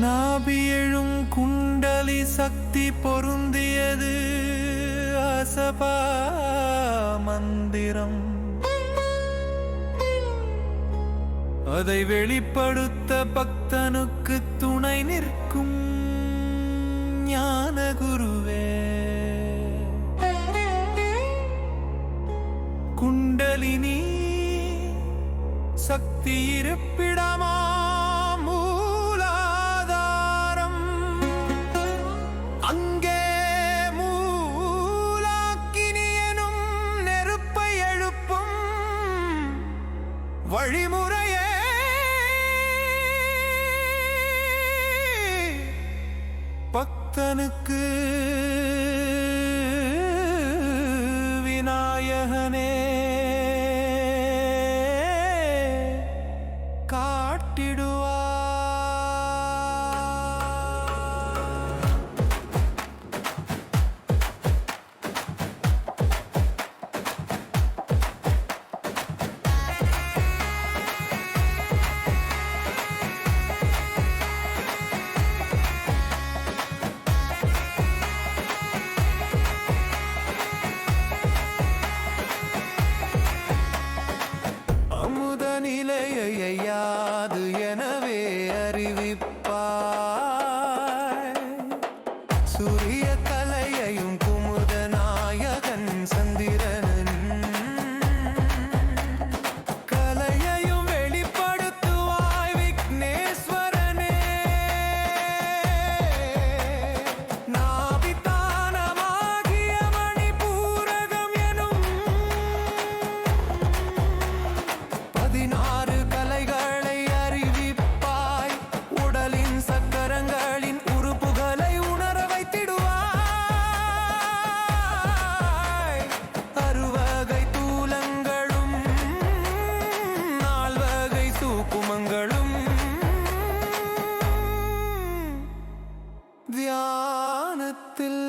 நாபி எழும் குண்டலி சக்தி பொருந்தியது அசபா மந்திரம். அதை வெளிப்படுத்த பக்தனுக்கு துணை நிற்கும் ஞான குருவே குண்டலினி சக்தி இருப்பிடமா? வழிமுறையே. பக்தனுக்கு கிடையாது எனவே அறிவிப்பாய். சூரிய ஞானத்தில்